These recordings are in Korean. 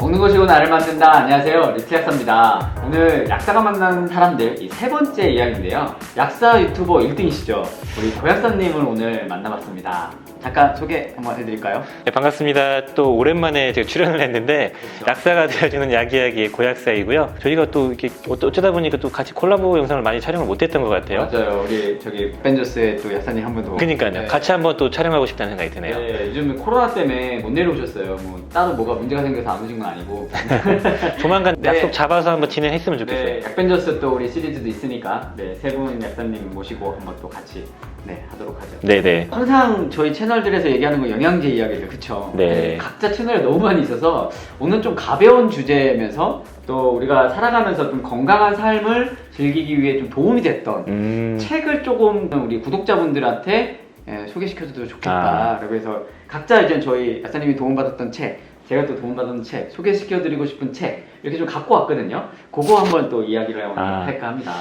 먹는 것이고 나를 만든다. 안녕하세요. 리트 약사입니다. 오늘 약사가 만나는 사람들 이 세 번째 이야기인데요. 약사 유튜버 1등이시죠. 우리 고약사님을 오늘 만나봤습니다. 잠깐 소개 한번 해드릴까요? 네, 반갑습니다. 또 오랜만에 제가 출연을 했는데 그렇죠. 약사가 되어주는 야기야기의 고약사이고요. 저희가 또 이렇게 어쩌- 어쩌다 보니까 또 같이 콜라보 영상을 많이 촬영을 못했던 것 같아요. 맞아요. 우리 저기 벤저스의 또 약사님 한 분도. 그러니까요. 네. 같이 한번 또 촬영하고 싶다는 생각이 드네요. 네, 요즘 코로나 때문에 못 내려오셨어요. 뭐 따로 뭐가 문제가 생겨서 안 오신 건 아니고. 조만간 네. 약속 잡아서 한번 진행했으면 좋겠어요. 네, 약벤저스 또 우리 시리즈도 있으니까 네, 세 분 약사님 모시고 한번 또 같이 네, 하도록 하죠. 네네. 항상 저희 채널들에서 얘기하는 거 영양제 이야기들 그쵸? 네. 각자 채널에 너무 많이 있어서 오늘 좀 가벼운 주제면서 또 우리가 살아가면서 좀 건강한 삶을 즐기기 위해 좀 도움이 됐던 음, 책을 조금 우리 구독자분들한테 예, 소개시켜줘도 좋겠다. 아. 라고 해서 각자 이제 저희 약사님이 도움받았던 책, 제가 또 도움받은 책, 소개시켜드리고 싶은 책 이렇게 좀 갖고 왔거든요. 그거 한번 또 이야기를 아. 할까 합니다.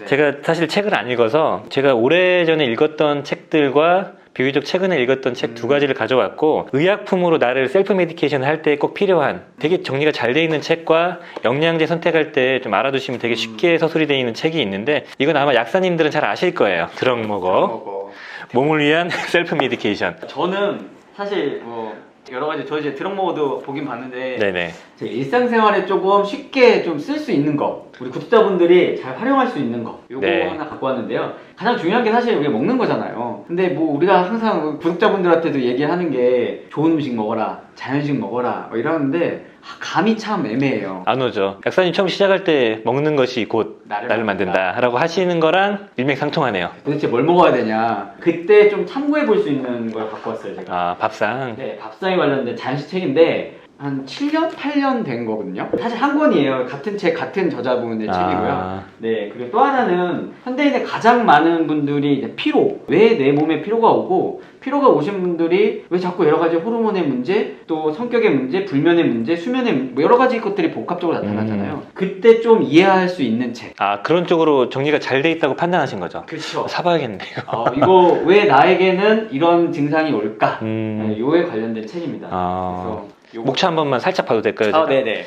네. 제가 사실 책을 안 읽어서 제가 오래전에 읽었던 책들과 비교적 최근에 읽었던 책두 음. 가지를 가져왔고 의약품으로 나를 셀프 메디케이션 할 때 꼭 필요한 되게 정리가 잘 돼 있는 책과 영양제 선택할 때 좀 알아두시면 되게 쉽게 서술이 돼 있는 책이 있는데 이건 아마 약사님들은 잘 아실 거예요. 드럭 먹어. 몸을 위한 셀프 메디케이션. 저는 사실 뭐 여러 가지 저 이제 드럭 먹어도 보긴 봤는데 네네. 제 일상생활에 조금 쉽게 좀 쓸 수 있는 거 우리 구독자분들이 잘 활용할 수 있는 거 요거 네. 하나 갖고 왔는데요 가장 중요한 게 사실 우리가 먹는 거잖아요 근데 뭐 우리가 항상 구독자분들한테도 얘기하는 게 좋은 음식 먹어라 자연식 먹어라 뭐 이러는데 아, 감이 참 애매해요 안 오죠. 약사님 처음 시작할 때 먹는 것이 곧 나를 나를 만든다 라고 하시는 거랑 일맥상통하네요. 도대체 뭘 먹어야 되냐 그때 좀 참고해 볼 수 있는 걸 갖고 왔어요 제가 아 밥상. 네, 밥상에 관련된 자연식 책인데 한 7년, 8년 된 거거든요. 사실 한 권이에요. 같은 책, 같은 저자분의 책이고요. 아, 네, 그리고 또 하나는 현대인의 가장 많은 분들이 이제 피로, 왜 내 몸에 피로가 오고 피로가 오신 분들이 왜 자꾸 여러 가지 호르몬의 문제, 또 성격의 문제, 불면의 문제, 수면의 뭐 여러 가지 것들이 복합적으로 나타나잖아요. 그때 좀 이해할 수 있는 책. 아 그런 쪽으로 정리가 잘 돼 있다고 판단하신 거죠. 그렇죠. 사봐야겠네요. 어, 이거 왜 나에게는 이런 증상이 올까? 네, 음, 요에 관련된 책입니다. 아, 그래서 목차 한 번만 살짝 봐도 될까요? 아, 제가? 네네.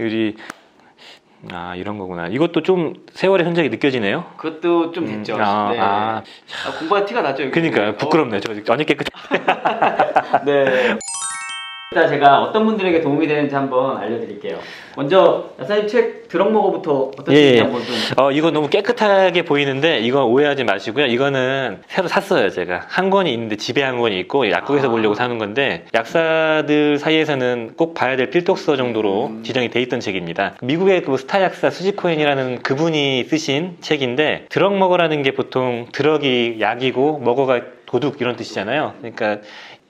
여기 아 이런 거구나. 이것도 좀 세월의 흔적이 느껴지네요. 그것도 좀 됐죠. 음, 아, 네. 아, 아, 공부가 티가 나죠. 여기. 그러니까요. 부끄럽네요. 저 완전 깨끗. 어, 네. 일단 제가 어떤 분들에게 도움이 되는지 한번 알려드릴게요. 먼저 야사님 책 드럭먹어부터 어떤 예, 책인지 예. 한번 좀. 어 이거 너무 깨끗하게 보이는데 이건 오해하지 마시고요. 이거는 새로 샀어요 제가 한 권이 있는데 집에 한 권이 있고 약국에서 아. 보려고 사는 건데 약사들 사이에서는 꼭 봐야 될 필독서 정도로 음. 지정이 돼 있던 책입니다. 미국의 그 스타 약사 수지 코엔이라는 그분이 쓰신 책인데 드럭 먹어라는 게 보통 드럭이 약이고 먹어가 도둑 이런 뜻이잖아요. 그러니까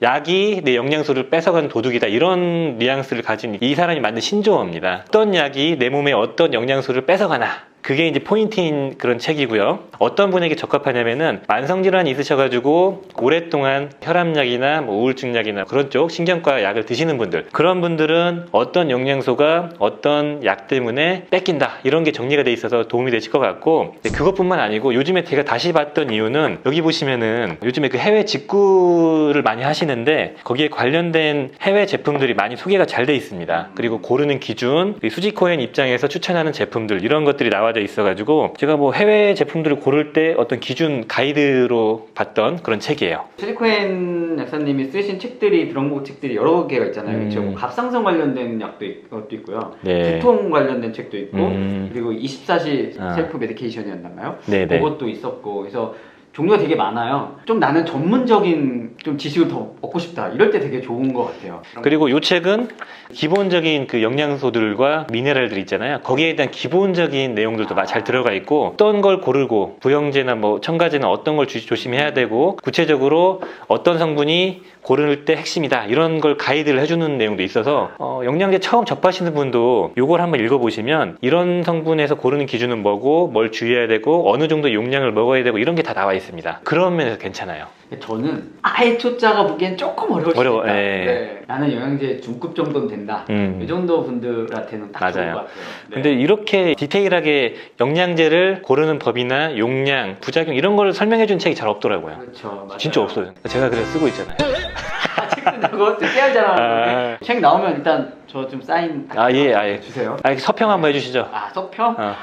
약이 내 영양소를 뺏어가는 도둑이다 이런 뉘앙스를 가진 이 사람이 만든 신조어입니다. 어떤 약이 내 몸에 어떤 영양소를 뺏어가나 그게 이제 포인트인 그런 책이고요. 어떤 분에게 적합하냐면은 만성질환이 있으셔가지고 오랫동안 혈압약이나 뭐 우울증약이나 그런 쪽 신경과 약을 드시는 분들 그런 분들은 어떤 영양소가 어떤 약 때문에 뺏긴다 이런 게 정리가 돼 있어서 도움이 되실 것 같고 그것뿐만 아니고 요즘에 제가 다시 봤던 이유는 여기 보시면은 요즘에 그 해외 직구를 많이 하시는데 거기에 관련된 해외 제품들이 많이 소개가 잘 돼 있습니다. 그리고 고르는 기준, 이 수지코엔 입장에서 추천하는 제품들 이런 것들이 나와 져 있어가지고 제가 뭐 해외 제품들을 고를 때 어떤 기준 가이드로 봤던 그런 책이에요. 실리코엔 약사님이 쓰신 책들이 드럭먹 책들이 여러 개가 있잖아요. 음. 뭐 갑상선 관련된 약도 있, 것도 있고요. 네. 두통 관련된 책도 있고 음. 그리고 24시 아. 셀프 메디케이션이었나요? 네네. 그것도 있었고 그래서 종류가 되게 많아요. 좀 나는 전문적인 좀 지식을 더 얻고 싶다. 이럴 때 되게 좋은 것 같아요. 그리고 이 책은 기본적인 그 영양소들과 미네랄들 있잖아요. 거기에 대한 기본적인 내용들도 마- 잘 들어가 있고 어떤 걸 고르고 부영제나 뭐 첨가제나 어떤 걸 주- 조심해야 되고 구체적으로 어떤 성분이 고를 때 핵심이다 이런 걸 가이드를 해주는 내용도 있어서 어, 영양제 처음 접하시는 분도 이걸 한번 읽어보시면 이런 성분에서 고르는 기준은 뭐고 뭘 주의해야 되고 어느 정도 용량을 먹어야 되고 이런 게 다 나와 있 습니다. 그런 면에서 괜찮아요. 저는 아예 초짜가 보기엔 조금 어려울 수 어려워, 있다. 예. 네. 나는 영양제 중급 정도는 된다. 음. 이 정도 분들한테는 딱 좋은 맞아요. 것 같아요. 네. 근데 이렇게 디테일하게 영양제를 고르는 법이나 용량, 부작용 이런 걸 설명해 준 책이 잘 없더라고요. 그렇죠. 맞아요. 진짜 없어요. 제가 그래서 쓰고 있잖아요. 아, 책 쓴다고 좀 깨알잖아. 아. 책 나오면 일단 저 좀 사인 딱 아, 예, 아, 예. 주세요. 아, 서평 한번 해주시죠. 아 서평? 어.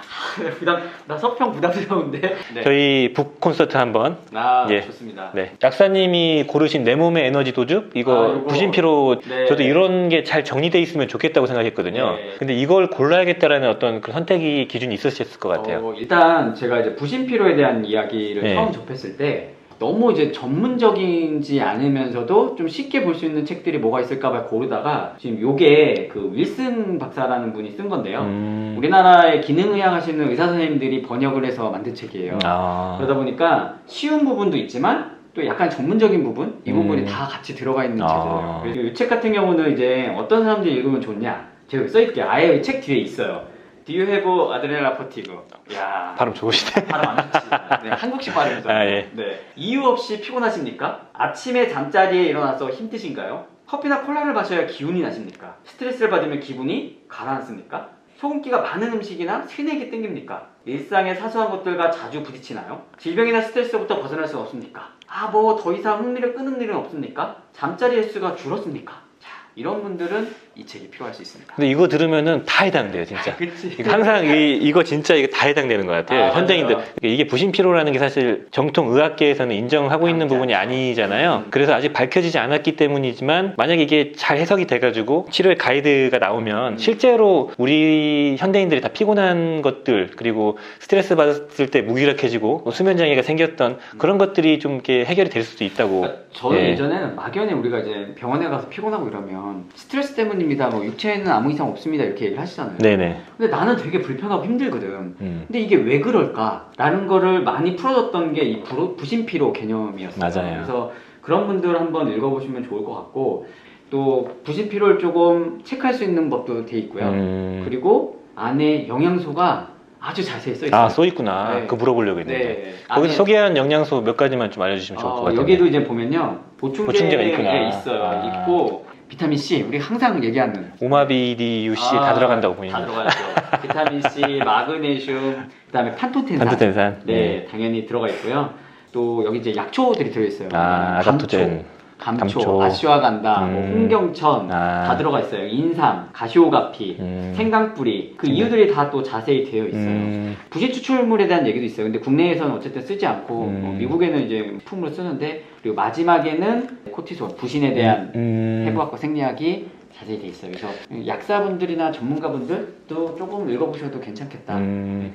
부담 나 서평 부담스러운데. 네. 저희 북 콘서트 한번. 아 예. 좋습니다. 네. 약사님이 고르신 내 몸의 에너지 도둑? 이거 아, 이거- 부신피로 네. 저도 이런 게 잘 정리돼 있으면 좋겠다고 생각했거든요. 네. 근데 이걸 골라야겠다라는 어떤 그 선택이 기준이 있으셨을 것 같아요. 어, 일단 제가 이제 부신 피로에 대한 이야기를 네. 처음 접했을 때 너무 이제 전문적이지 않으면서도 좀 쉽게 볼 수 있는 책들이 뭐가 있을까 봐 고르다가 지금 요게 그 윌슨 박사라는 분이 쓴 건데요. 음. 우리나라의 기능의학 하시는 의사 선생님들이 번역을 해서 만든 책이에요. 아. 그러다 보니까 쉬운 부분도 있지만 또 약간 전문적인 부분 이 부분이 음. 다 같이 들어가 있는 아. 책이에요. 이 책 같은 경우는 이제 어떤 사람들이 읽으면 좋냐? 제가 써있게 아예 이책 뒤에 있어요. Do you have adrenaline fatigue? 야 발음 좋으시네. 발음 안 좋지. 네, 한국식 발음이죠. 아, 예. 네. 이유 없이 피곤하십니까? 아침에 잠자리에 일어나서 힘드신가요? 커피나 콜라를 마셔야 기운이 나십니까? 스트레스를 받으면 기분이 가라앉습니까? 소금기가 많은 음식이나 새내기 땡깁니까? 일상의 사소한 것들과 자주 부딪히나요? 질병이나 스트레스부터 벗어날 수 없습니까? 아, 뭐 더 이상 흥미를 끄는 일은 없습니까? 잠자리 횟수가 줄었습니까? 자, 이런 분들은 이 책이 필요할 수 있습니다. 근데 이거 들으면은 다 해당돼요, 진짜. 그치. 이거 항상 이, 이거 진짜 이거 다 해당되는 것 같아요. 아, 현대인들. 맞아요. 이게 부신피로라는 게 사실 정통 의학계에서는 인정하고 있는. 부분이 아니잖아요. 음. 그래서 아직 밝혀지지 않았기 때문이지만 만약에 이게 잘 해석이 돼가지고 치료의 가이드가 나오면 음. 실제로 우리 현대인들이 다 피곤한 것들 그리고 스트레스 받았을 때 무기력해지고 뭐 수면 장애가 생겼던 그런 것들이 좀 이렇게 해결이 될 수도 있다고. 그러니까 저는 예. 예전에는 막연히 우리가 이제 병원에 가서 피곤하고 이러면 스트레스 때문 입니다. 뭐 육체에는 아무 이상 없습니다. 이렇게 얘기를 하시잖아요. 네네. 근데 나는 되게 불편하고 힘들거든. 음. 근데 이게 왜 그럴까라는 거를 많이 풀어줬던 게 이 부신피로 개념이었어요. 맞아요. 그래서 그런 분들 한번 읽어보시면 좋을 것 같고 또 부신피로를 조금 체크할 수 있는 법도 돼 있고요. 음. 그리고 안에 영양소가 아주 자세히 써 있어요. 아, 써 있구나. 네. 그거 물어보려고 했는데. 네. 거기서 안에- 소개한 영양소 몇 가지만 좀 알려주시면 좋을 것 어, 같아요. 여기도 이제 보면요 보충제 보충제가 있구나. 예, 있어요. 아. 있고 비타민 C 우리 항상 얘기하는 오마비디유씨 아, 다 들어간다고 다 들어가죠. 비타민 C, 마그네슘, 그다음에 판토텐산. 반도텐산. 네, 당연히 들어가 있고요. 또 여기 이제 약초들이 들어 있어요. 아, 아답토젠. 감초, 감초. 아슈아간다, 뭐 음. 홍경천 아. 다 들어가 있어요. 인삼, 가시오가피, 음. 생강뿌리 그 이유들이 다 또 자세히 되어 있어요. 음. 부시 추출물에 대한 얘기도 있어요. 근데 국내에서는 어쨌든 쓰지 않고 음. 뭐 미국에는 이제 품으로 쓰는데 그리고 마지막에는 코티솔 부신에 대한 음. 해부학과 생리학이 자세히 돼 있어요. 그래서 약사분들이나 전문가분들도 조금 읽어보셔도 괜찮겠다. 음.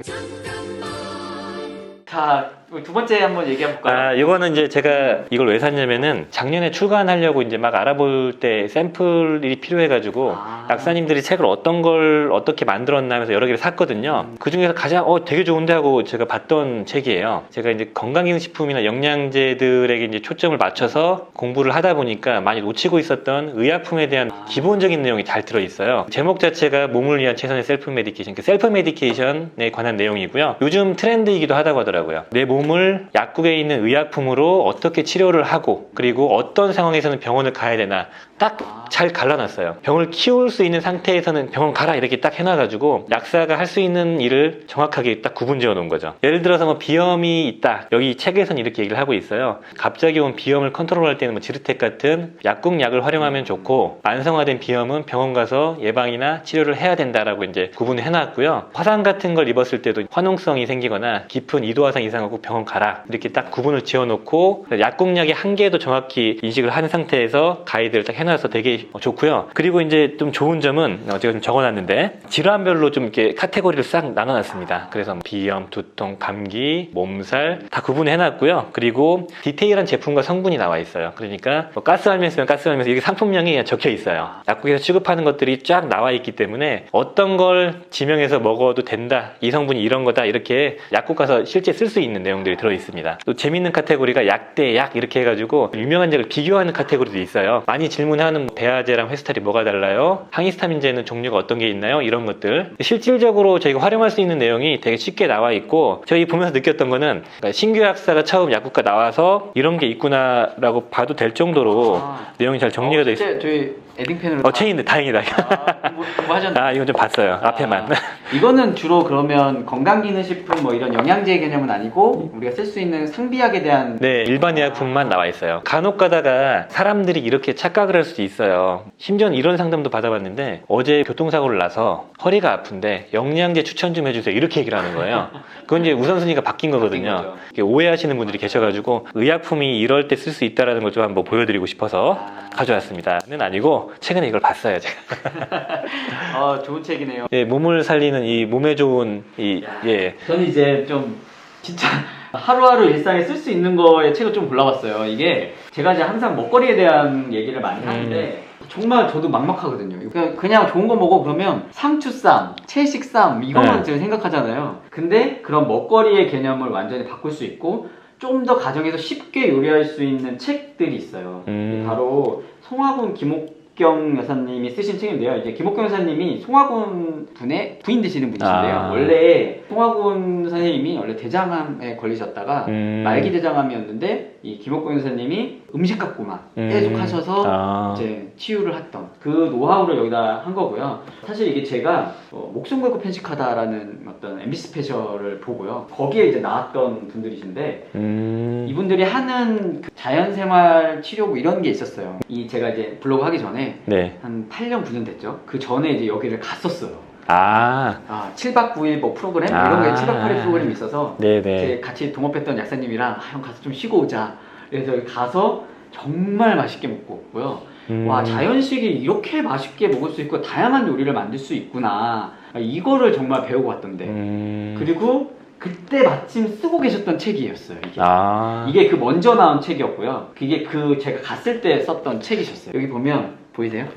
자, 두 번째 한번 얘기해 볼까요? 아, 이거는 이제 제가 이걸 왜 샀냐면은 작년에 출간하려고 이제 막 알아볼 때 샘플이 필요해가지고 아. 약사님들이 책을 어떤 걸 어떻게 만들었나 하면서 여러 개를 샀거든요. 음. 그 중에서 가장 어 되게 좋은데 하고 제가 봤던 책이에요. 제가 이제 건강기능식품이나 영양제들에게 이제 초점을 맞춰서 공부를 하다 보니까 많이 놓치고 있었던 의약품에 대한 아. 기본적인 내용이 잘 들어 있어요. 제목 자체가 몸을 위한 최선의 셀프 메디케이션, 그 셀프 메디케이션에 관한 내용이고요. 요즘 트렌드이기도 하다고 하더라고요. 내 몸을 약국에 있는 의약품으로 어떻게 치료를 하고 그리고 어떤 상황에서는 병원을 가야 되나 딱 아. 잘 갈라놨어요. 병을 키울 수 있는 상태에서는 병원 가라 이렇게 딱 해놔가지고 약사가 할 수 있는 일을 정확하게 딱 구분지어 놓은 거죠. 예를 들어서 뭐 비염이 있다. 여기 책에서는 이렇게 얘기를 하고 있어요. 갑자기 온 비염을 컨트롤할 때는 뭐 지르텍 같은 약국 약을 활용하면 좋고 만성화된 비염은 병원 가서 예방이나 치료를 해야 된다라고 이제 구분을 해놨고요. 화상 같은 걸 입었을 때도 환웅성이 생기거나 깊은 이도 화상 이상하고 병원 가라 이렇게 딱 구분을 지어놓고 약국약의 한계도 정확히 인식을 한 상태에서 가이드를 딱 해놔서 되게 좋고요. 그리고 이제 좀 좋은 점은 어, 제가 좀 적어놨는데 질환별로 좀 이렇게 카테고리를 싹 나눠놨습니다. 그래서 비염, 두통, 감기, 몸살 다 구분해놨고요. 그리고 디테일한 제품과 성분이 나와 있어요. 그러니까 뭐 가스 알면서면 가스 알면서 이게 상품명이 적혀 있어요. 약국에서 취급하는 것들이 쫙 나와 있기 때문에 어떤 걸 지명해서 먹어도 된다. 이 성분이 이런 거다. 이렇게 약국 가서 실제 쓸 수 있는 내용 들이 들어 있습니다. 또 재밌는 카테고리가 약 대 약 이렇게 해가지고 유명한 약을 비교하는 카테고리도 있어요. 많이 질문하는 배아제랑 회스탈이 뭐가 달라요? 항히스타민제는 종류가 어떤 게 있나요? 이런 것들. 실질적으로 저희가 활용할 수 있는 내용이 되게 쉽게 나와 있고 저희 보면서 느꼈던 거는 그러니까 신규 약사가 처음 약국가 나와서 이런 게 있구나라고 봐도 될 정도로 아. 내용이 잘 정리가 어, 돼 있어요. 저희 에딩펜으로 어, 체인인데 다행이다. 아, 공부, 공부하셨나요? 아, 이건 좀 봤어요. 앞에만. 아, 이거는 주로 그러면 건강기능식품 뭐 이런 영양제 개념은 아니고 우리가 쓸 수 있는 상비약에 대한 네, 일반 의약품만 나와 있어요. 간혹 가다가 사람들이 이렇게 착각을 할 수도 있어요. 심지어 는 이런 상담도 받아봤는데 어제 교통사고를 나서 허리가 아픈데 영양제 추천 좀 해주세요. 이렇게 얘기를 하는 거예요. 그건 이제 우선순위가 바뀐 거거든요. 이게 오해하시는 분들이 계셔가지고 의약품이 이럴 때 쓸 수 있다라는 걸 좀 한번 보여드리고 싶어서 아. 가져왔습니다.는 아니고 최근에 이걸 봤어요, 제가. 어, 좋은 책이네요. 예, 몸을 살리는 이 몸에 좋은 이 예. 저는 이제 좀 진짜 하루하루 일상에 쓸 수 있는 거의 책을 좀 골라봤어요. 이게 제가 이제 항상 먹거리에 대한 얘기를 많이 하는데 정말 저도 막막하거든요. 그냥, 그냥 좋은 거 먹어 그러면 상추쌈, 채식쌈 이것만 네. 지금 생각하잖아요. 근데 그런 먹거리의 개념을 완전히 바꿀 수 있고 좀더 가정에서 쉽게 요리할 수 있는 책들이 있어요. 음. 바로 송화군 김옥 경 여사님이 쓰신 책인데요. 이제 김옥경 여사님이 송화군 분의 부인 되시는 분이신데요. 아. 원래 송화군 선생님이 원래 대장암에 걸리셨다가 음. 말기 대장암이었는데 이 김옥경 여사님이 음식 갖고만 음. 계속 하셔서 아. 이제 치유를 했던 그 노하우를 여기다 한 거고요. 사실 이게 제가 어, 목숨 걸고 편식하다라는 어떤 MBC 스페셜을 보고요. 거기에 이제 나왔던 분들이신데 음. 이분들이 하는 그 자연생활 치료고 이런 게 있었어요. 이 제가 이제 블로그 하기 전에 네. 한 8년 9년 됐죠. 그 전에 이제 여기를 갔었어요. 아. 아 7박 9일 뭐 프로그램 아. 이런 게 7박 8일 프로그램이 있어서 네네. 제 같이 동업했던 약사님이랑 아, 형 가서 좀 쉬고 오자. 그래서 가서 정말 맛있게 먹고 왔고요. 음. 와 자연식이 이렇게 맛있게 먹을 수 있고 다양한 요리를 만들 수 있구나. 아, 이거를 정말 배우고 왔던데. 음. 그리고 그때 마침 쓰고 계셨던 책이었어요. 이게. 아. 이게 그 먼저 나온 책이었고요. 그게 그 제가 갔을 때 썼던 책이셨어요. 여기 보면 보이세요?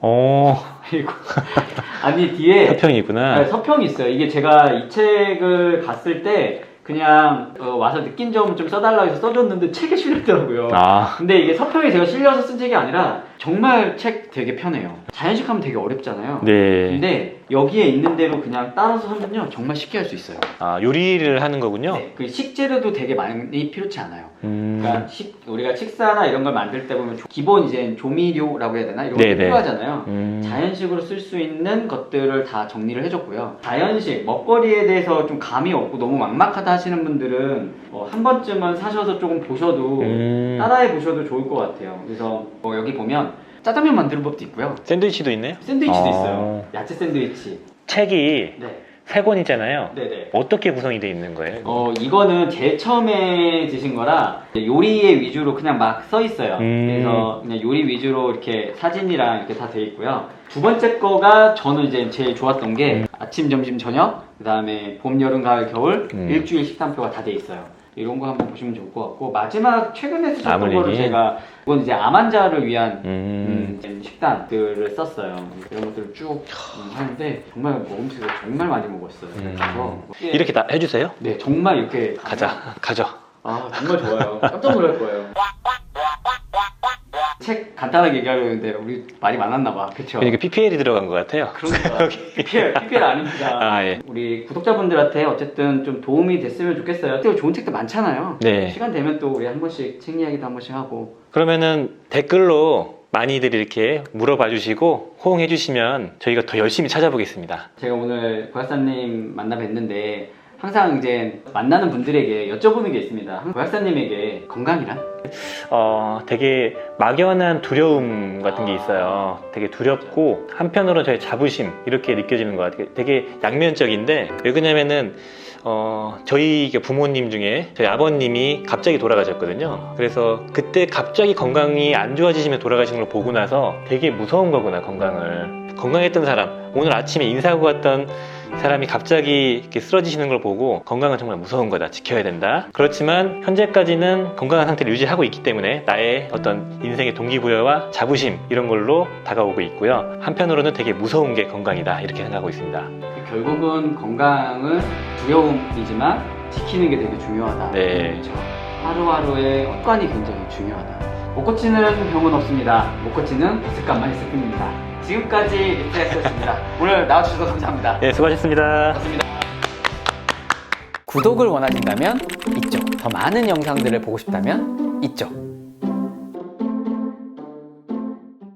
어. 이거 아니 뒤에 서평이 있구나. 네, 서평이 있어요. 이게 제가 이 책을 갔을 때 그냥 어, 와서 느낀 점을 좀 써달라고 해서 써줬는데 책에 실렸더라고요. 아. 근데 이게 서평이 제가 실려서 쓴 책이 아니라 정말 책 되게 편해요. 자연식 하면 되게 어렵잖아요. 네. 근데 여기에 있는 대로 그냥 따라서 하면요 정말 쉽게 할 수 있어요. 아, 요리를 하는 거군요. 네, 그 식재료도 되게 많이 필요치 않아요. 음. 그러니까 식, 우리가 식사나 이런 걸 만들 때 보면 조- 기본 이제 조미료라고 해야 되나 이런 게 네네. 필요하잖아요. 음. 자연식으로 쓸 수 있는 것들을 다 정리를 해줬고요. 자연식 먹거리에 대해서 좀 감이 없고 너무 막막하다 하시는 분들은 어, 한 번쯤은 사셔서 조금 보셔도 음. 따라해 보셔도 좋을 것 같아요. 그래서 뭐 여기 보면 짜장면 만드는 법도 있고요. 샌드위치도 있네요. 샌드위치도 어. 있어요. 야채 샌드위치. 책이 네, 세 권이잖아요. 네, 네. 어떻게 구성이 되어 있는 거예요? 어 이거는 제일 처음에 드신 거라 요리에 위주로 그냥 막 써 있어요. 음. 그래서 그냥 요리 위주로 이렇게 사진이랑 이렇게 다 돼 있고요. 두 번째 거가 저는 이제 제일 좋았던 게 아침, 점심, 저녁, 그 다음에 봄, 여름, 가을, 겨울 음. 일주일 식단표가 다 돼 있어요. 이런 거 한번 보시면 좋을 것 같고 마지막 최근에 쓰셨던 거를? 제가 이건 이제 암 환자를 위한 음. 음, 식단들을 썼어요. 이런 것들을 쭉 음, 하는데 정말 먹음직스러 정말 많이 먹었어요. 음. 그래서 이렇게 다 해주세요? 네 정말 이렇게 가자. 가죠. 아 정말 좋아요. 깜짝 놀랄 거예요. 책 간단하게 얘기하려고 했는데 우리 말이 많았나 봐. 그쵸? 그러니까 PPL이 들어간 것 같아요. 그러니까 PPL, PPL 아닙니다. 아, 예. 우리 구독자분들한테 어쨌든 좀 도움이 됐으면 좋겠어요. 또 좋은 책도 많잖아요. 네. 시간 되면 또 우리 한 번씩 책 이야기도 한 번씩 하고 그러면은 댓글로 많이들 이렇게 물어봐 주시고 호응해 주시면 저희가 더 열심히 찾아보겠습니다. 제가 오늘 고약사님 만나 뵀는데 항상 이제 만나는 분들에게 여쭤보는 게 있습니다. 고약사님에게 건강이란? 어, 되게 막연한 두려움 같은 게 있어요. 되게 두렵고 한편으로 저의 자부심 이렇게 느껴지는 것 같아요. 되게 양면적인데 왜 그러냐면은 어, 저희 부모님 중에 저희 아버님이 갑자기 돌아가셨거든요. 그래서 그때 갑자기 건강이 안 좋아지시면 돌아가신 걸 보고 나서 되게 무서운 거구나 건강을. 건강했던 사람 오늘 아침에 인사하고 갔던 사람이 갑자기 이렇게 쓰러지시는 걸 보고 건강은 정말 무서운 거다 지켜야 된다 그렇지만 현재까지는 건강한 상태를 유지하고 있기 때문에 나의 어떤 인생의 동기부여와 자부심 이런 걸로 다가오고 있고요 한편으로는 되게 무서운 게 건강이다 이렇게 생각하고 있습니다 결국은 건강은 두려움이지만 지키는 게 되게 중요하다. 네. 그렇죠. 하루하루의 습관이 굉장히 중요하다. 못 고치는 병은 없습니다. 못 고치는 습관만 있을 뿐입니다. 지금까지 리플렉스였습니다. 오늘 나와주셔서 감사합니다. 네 수고하셨습니다 고맙습니다. 구독을 원하신다면 이쪽, 더 많은 영상들을 보고 싶다면 이쪽.